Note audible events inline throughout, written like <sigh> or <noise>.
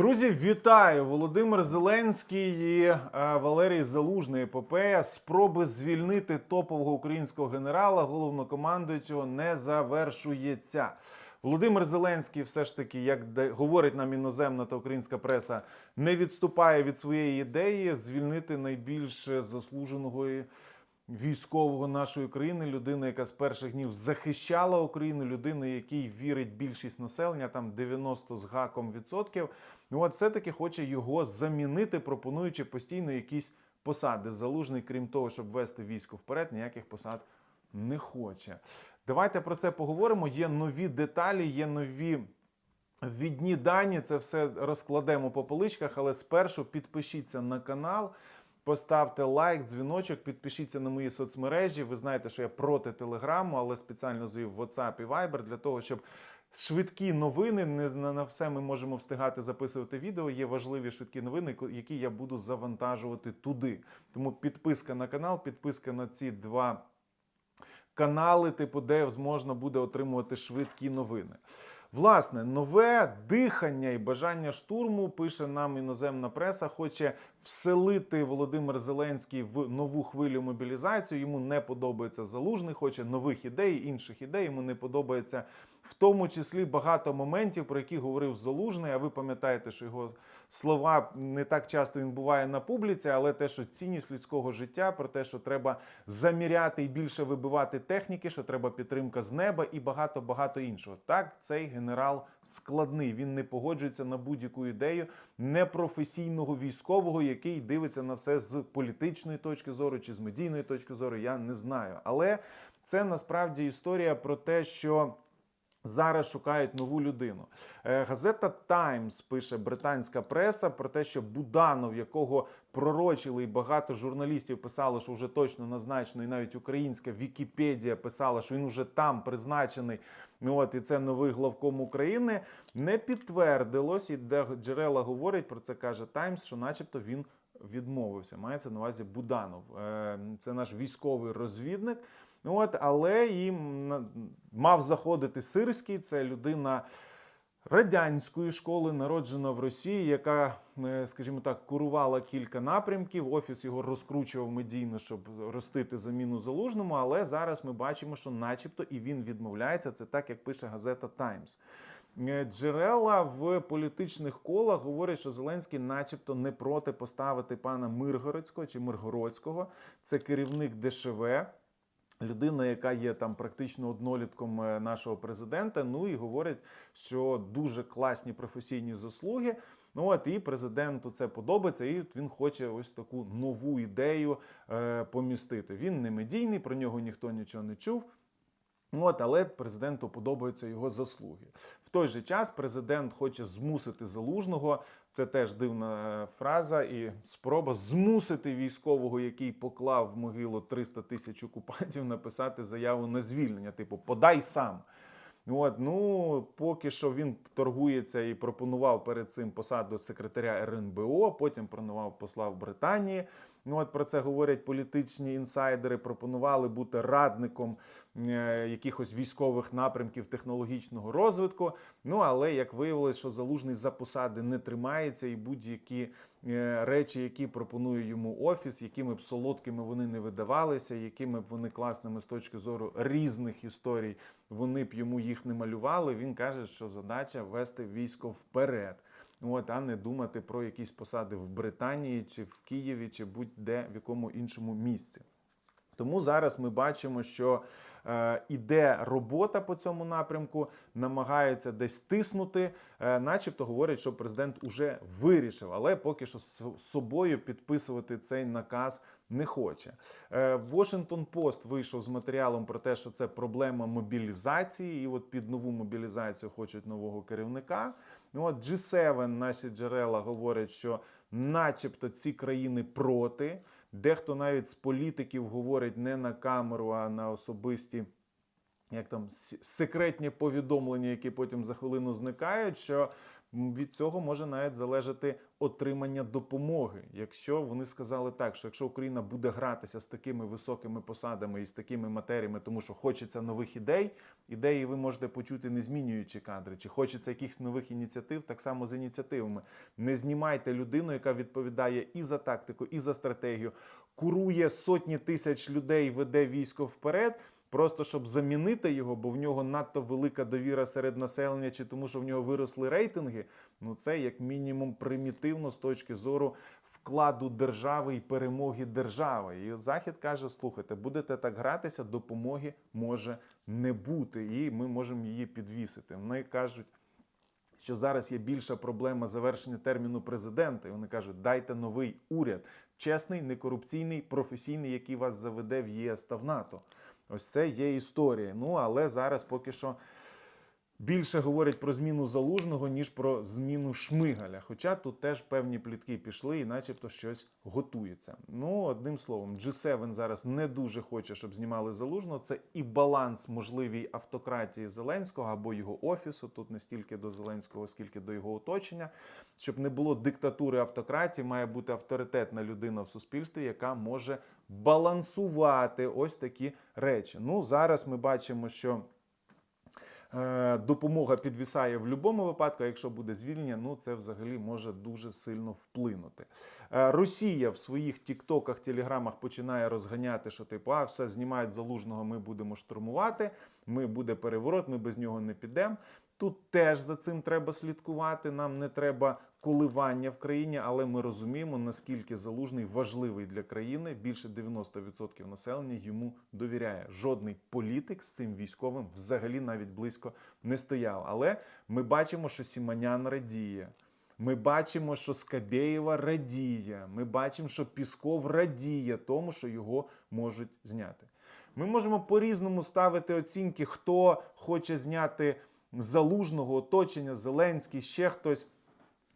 Друзі, вітаю! Володимир Зеленський і е, Валерій Залужний епопея спроби звільнити топового українського генерала, головнокомандуючого, не завершується. Володимир Зеленський, все ж таки, як де- говорить нам іноземна та українська преса, не відступає від своєї ідеї звільнити найбільш заслуженого військового нашої країни, людина, яка з перших днів захищала Україну, людина, якій вірить більшість населення, там 90 з гаком відсотків. Ну от все-таки хоче його замінити, пропонуючи постійно якісь посади. Залужний, крім того, щоб вести військо вперед, ніяких посад не хоче. Давайте про це поговоримо. Є нові деталі, є нові. Відні дані, це все розкладемо по поличках, але спершу підпишіться на канал, поставте лайк, дзвіночок, підпишіться на мої соцмережі. Ви знаєте, що я проти телеграму, але спеціально звів WhatsApp і Viber для того, щоб швидкі новини, не на все ми можемо встигати записувати відео. Є важливі швидкі новини, які я буду завантажувати туди. Тому підписка на канал, підписка на ці два канали, типу, де можна буде отримувати швидкі новини. Власне, нове дихання і бажання штурму пише нам іноземна преса. Хоче вселити Володимир Зеленський в нову хвилю мобілізацію. Йому не подобається залужний, хоче нових ідей, інших ідей. Йому не подобається в тому числі багато моментів, про які говорив залужний. А ви пам'ятаєте, що його слова не так часто він буває на публіці, але те, що цінність людського життя, про те, що треба заміряти і більше вибивати техніки, що треба підтримка з неба і багато багато іншого. Так, цей генерал складний. Він не погоджується на будь-яку ідею непрофесійного військового, який дивиться на все з політичної точки зору чи з медійної точки зору. Я не знаю. Але це насправді історія про те, що. Зараз шукають нову людину. Е, Газета Таймс пише британська преса про те, що Буданов, якого пророчили і багато журналістів писали, що вже точно назначений, навіть українська Вікіпедія писала, що він уже там призначений. Ну от і це новий главком України. Не підтвердилось, і де джерела говорять про це, каже Таймс, що, начебто, він відмовився. Мається на увазі Буданов. Е, Це наш військовий розвідник. От, але їм мав заходити Сирський, це людина радянської школи, народжена в Росії, яка, е, скажімо так, курувала кілька напрямків. Офіс його розкручував медійно, щоб ростити заміну залужному. Але зараз ми бачимо, що, начебто, і він відмовляється. Це так, як пише газета Таймс. Е, Джерела в політичних колах говорять, що Зеленський, начебто, не проти поставити пана Миргородського чи Миргородського. Це керівник ДШВ. Людина, яка є там практично однолітком е, нашого президента, ну і говорить, що дуже класні професійні заслуги. Ну от і президенту це подобається, і він хоче ось таку нову ідею е, помістити. Він не медійний, про нього ніхто нічого не чув. Ну, От, але президенту подобаються його заслуги. В той же час президент хоче змусити залужного. Це теж дивна е, фраза і спроба змусити військового, який поклав в могилу 300 тисяч окупантів, написати заяву на звільнення. Типу, подай сам. От, ну, поки що він торгується і пропонував перед цим посаду секретаря РНБО, потім пропонував посла в Британії. Ну, от про це говорять політичні інсайдери. Пропонували бути радником е, якихось військових напрямків технологічного розвитку. Ну, але як виявилось, що залужний за посади не тримається, і будь-які е, речі, які пропонує йому офіс, якими б солодкими вони не видавалися, якими б вони класними з точки зору різних історій, вони б йому їх не малювали. Він каже, що задача вести військо вперед. От, а не думати про якісь посади в Британії чи в Києві, чи будь-де в якому іншому місці. Тому зараз ми бачимо, що е, іде робота по цьому напрямку, намагаються десь тиснути, е, начебто говорять, що президент уже вирішив, але поки що з собою підписувати цей наказ не хоче. Е, Washington Post вийшов з матеріалом про те, що це проблема мобілізації, і от під нову мобілізацію хочуть нового керівника. Ну от G7, наші джерела говорять, що, начебто, ці країни проти. Дехто навіть з політиків говорить не на камеру, а на особисті. Як там секретні повідомлення, які потім за хвилину зникають, що Від цього може навіть залежати отримання допомоги. Якщо вони сказали так, що якщо Україна буде гратися з такими високими посадами і з такими матеріями, тому що хочеться нових ідей, ідеї ви можете почути не змінюючи кадри, чи хочеться якихось нових ініціатив, так само з ініціативами. Не знімайте людину, яка відповідає і за тактику, і за стратегію, курує сотні тисяч людей, веде військо вперед. Просто щоб замінити його, бо в нього надто велика довіра серед населення, чи тому, що в нього виросли рейтинги. Ну це як мінімум примітивно з точки зору вкладу держави і перемоги держави. І Захід каже: слухайте, будете так гратися, допомоги може не бути, і ми можемо її підвісити. Вони кажуть. Що зараз є більша проблема завершення терміну президента, і вони кажуть: дайте новий уряд, чесний, некорупційний, професійний, який вас заведе в ЄС та в НАТО. Ось це є історія. Ну але зараз поки що більше говорять про зміну залужного, ніж про зміну Шмигаля. Хоча тут теж певні плітки пішли, і начебто щось готується. Ну, одним словом, G7 зараз не дуже хоче, щоб знімали залужного. Це і баланс можливій автократії Зеленського або його офісу. Тут не стільки до Зеленського, скільки до його оточення. Щоб не було диктатури автократії, має бути авторитетна людина в суспільстві, яка може балансувати ось такі речі. Ну, зараз ми бачимо, що. Е, Допомога підвісає в будь-якому випадку. Якщо буде звільнення, ну це взагалі може дуже сильно вплинути. Е, Росія в своїх тіктоках, телеграмах починає розганяти, що типу, а все знімають залужного, ми будемо штурмувати. Ми буде переворот, ми без нього не підемо. Тут теж за цим треба слідкувати. Нам не треба коливання в країні, але ми розуміємо, наскільки залужний важливий для країни. Більше 90% населення йому довіряє. Жодний політик з цим військовим взагалі навіть близько не стояв. Але ми бачимо, що Сіманян радіє. Ми бачимо, що Скабєєва радіє. Ми бачимо, що Пісков радіє тому, що його можуть зняти. Ми можемо по-різному ставити оцінки, хто хоче зняти залужного оточення, Зеленський, ще хтось.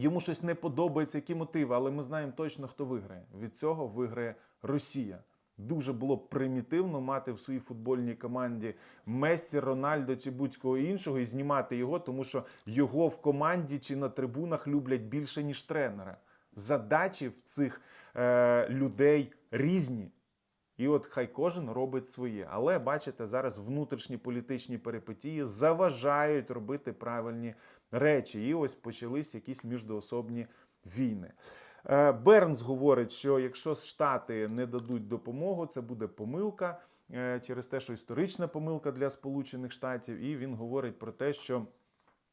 Йому щось не подобається, які мотиви, але ми знаємо точно, хто виграє. Від цього виграє Росія. Дуже було б примітивно мати в своїй футбольній команді Мессі, Рональдо чи будь-кого іншого і знімати його, тому що його в команді чи на трибунах люблять більше, ніж тренера. Задачі в цих е, людей різні. І от хай кожен робить своє. Але бачите, зараз внутрішні політичні перипетії заважають робити правильні речі. І ось почались якісь міждоособні війни. Е, Бернс говорить, що якщо Штати не дадуть допомогу, це буде помилка е, через те, що історична помилка для Сполучених Штатів. І він говорить про те, що.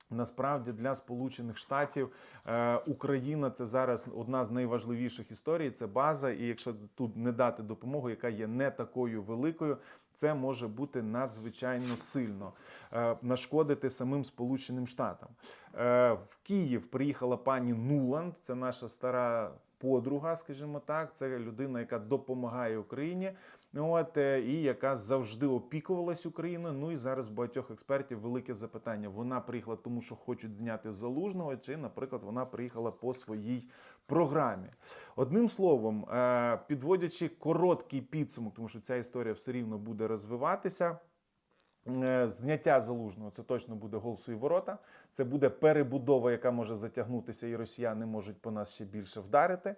Насправді для Сполучених Штатів е, Україна це зараз одна з найважливіших історій. Це база. І якщо тут не дати допомогу, яка є не такою великою, це може бути надзвичайно сильно е, нашкодити самим Сполученим Штатам. Е, в Київ приїхала пані Нуланд, це наша стара подруга, скажімо так. Це людина, яка допомагає Україні. От е, і яка завжди опікувалась Україною. Ну і зараз багатьох експертів велике запитання. Вона приїхала, тому що хочуть зняти залужного, чи, наприклад, вона приїхала по своїй програмі. Одним словом, е, підводячи короткий підсумок, тому що ця історія все рівно буде розвиватися. Е, Зняття залужного це точно буде гол свої ворота. Це буде перебудова, яка може затягнутися, і росіяни можуть по нас ще більше вдарити.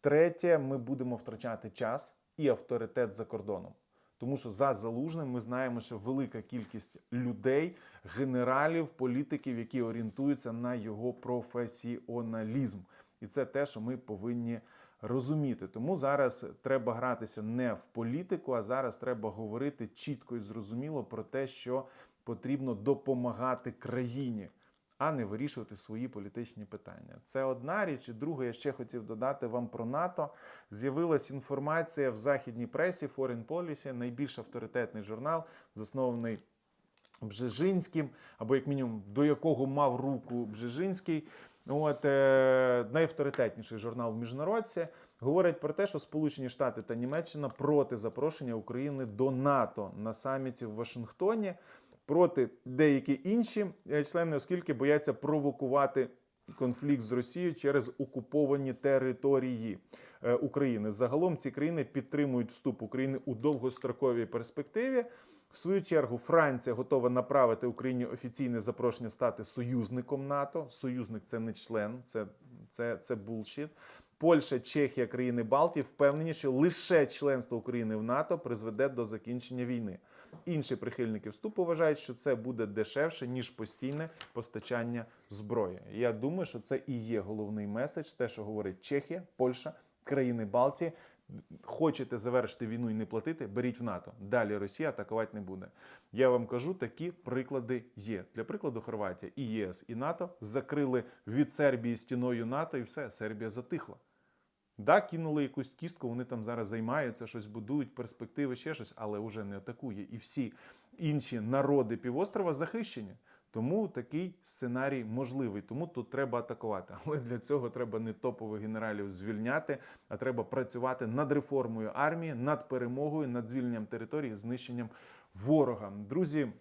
Третє, ми будемо втрачати час і авторитет за кордоном. Тому що за залужним ми знаємо, що велика кількість людей, генералів, політиків, які орієнтуються на його професіоналізм. І це те, що ми повинні розуміти. Тому зараз треба гратися не в політику, а зараз треба говорити чітко і зрозуміло про те, що потрібно допомагати країні. А не вирішувати свої політичні питання. Це одна річ. І друге, я ще хотів додати вам про НАТО. З'явилась інформація в західній пресі Foreign Policy, найбільш авторитетний журнал, заснований Бжежинським, або як мінімум до якого мав руку Бжежинський. От е, найавторитетніший журнал в міжнародці говорить про те, що Сполучені Штати та Німеччина проти запрошення України до НАТО на саміті в Вашингтоні, проти деякі інші е, члени, оскільки бояться провокувати конфлікт з Росією через окуповані території е, України. Загалом ці країни підтримують вступ України у довгостроковій перспективі. В свою чергу, Франція готова направити Україні офіційне запрошення стати союзником НАТО. Союзник це не член, це, це, це булшіт. Польща, Чехія, країни Балтії впевнені, що лише членство України в НАТО призведе до закінчення війни. Інші прихильники вступу вважають, що це буде дешевше ніж постійне постачання зброї. Я думаю, що це і є головний меседж, те, що говорить Чехія, Польща, країни Балтії. Хочете завершити війну і не платити, беріть в НАТО. Далі Росія атакувати не буде. Я вам кажу, такі приклади є. Для прикладу, Хорватія і ЄС, і НАТО закрили від Сербії стіною НАТО, і все, Сербія затихла. Да, кинули якусь кістку, вони там зараз займаються, щось будують, перспективи, ще щось, але вже не атакує. І всі інші народи півострова захищені. Тому такий сценарій можливий. Тому тут треба атакувати. <laughs> Але для цього треба не топових генералів звільняти, а треба працювати над реформою армії, над перемогою, над звільненням території, знищенням ворога. Друзі,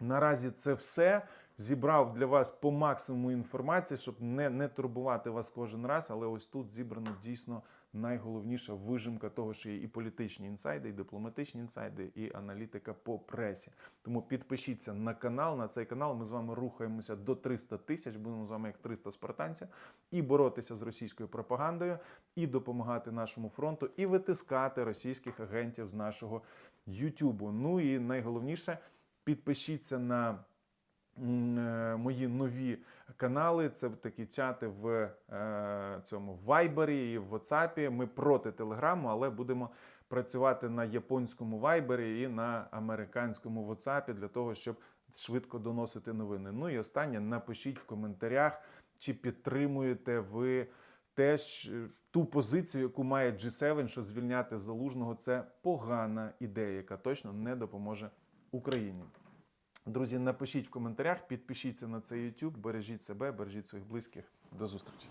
наразі це все. Зібрав для вас по максимуму інформації, щоб не, не турбувати вас кожен раз. Але ось тут зібрано дійсно найголовніша вижимка того, що є і політичні інсайди, і дипломатичні інсайди, і аналітика по пресі. Тому підпишіться на канал. На цей канал ми з вами рухаємося до 300 тисяч. Будемо з вами як 300 спартанців і боротися з російською пропагандою, і допомагати нашому фронту, і витискати російських агентів з нашого Ютубу. Ну і найголовніше підпишіться на мої нові канали. Це такі чати в е, цьому Вайбері і в WhatsApp. Ми проти Телеграму, але будемо працювати на японському Вайбері і на американському WhatsApp для того, щоб швидко доносити новини. Ну і останнє, напишіть в коментарях, чи підтримуєте ви теж ту позицію, яку має G7, що звільняти залужного це погана ідея, яка точно не допоможе Україні. Друзі, напишіть в коментарях, підпишіться на цей YouTube, бережіть себе, бережіть своїх близьких. До зустрічі.